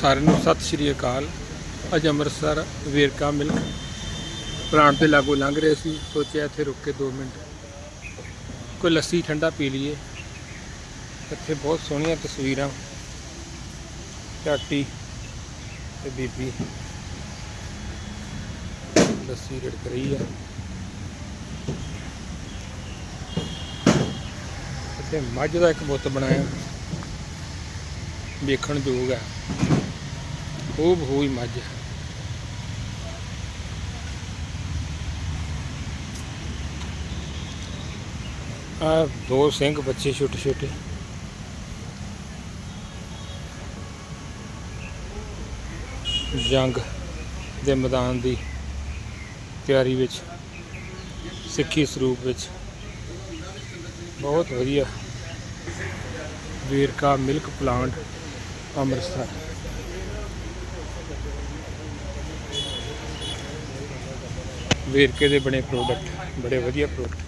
ਸਾਰਿਆਂ ਨੂੰ ਸਤਿ ਸ਼੍ਰੀ ਅਕਾਲ। ਅੱਜ ਅੰਮ੍ਰਿਤਸਰ ਵੇਰਕਾ ਮਿਲਕ ਪਲਾਂਟ ਦੇ ਲਾਗੂ ਲੰਘ ਰਹੇ ਸੀ। ਸੋਚਿਆ ਇੱਥੇ ਰੁਕ ਕੇ 2 ਮਿੰਟ ਕੋਈ ਲੱਸੀ ਠੰਡਾ ਪੀ ਲਈਏ। ਇੱਥੇ ਬਹੁਤ ਸੋਹਣੀਆਂ ਤਸਵੀਰਾਂ। ਚਾਟੀ ਤੇ ਬੀਬੀ ਲੱਸੀ ਰੜਕ ਰਹੀ ਆ। ਇੱਥੇ ਮੱਝ ਦਾ ਇੱਕ ਬੁੱਤ ਬਣਾਇਆ। ਵੇਖਣ ਯੋਗ ਹੈ ਉਹ ਬਹੂਈ ਮੱਝ। ਹੈ। ਆ ਦੋ ਸਿੰਘ ਬੱਚੇ ਛੋਟੇ ਛੋਟੇ ਜੰਗ ਦੇ ਮੈਦਾਨ ਦੀ ਤਿਆਰੀ ਵਿੱਚ, ਸਿੱਖੀ ਸਰੂਪ ਵਿੱਚ। ਬਹੁਤ ਵਧੀਆ। Verka milk plant, Amritsar. ਵੇਰਕੇ ਦੇ ਬਣੇ ਪ੍ਰੋਡਕਟ ਬੜੇ ਵਧੀਆ ਪ੍ਰੋਡਕਟ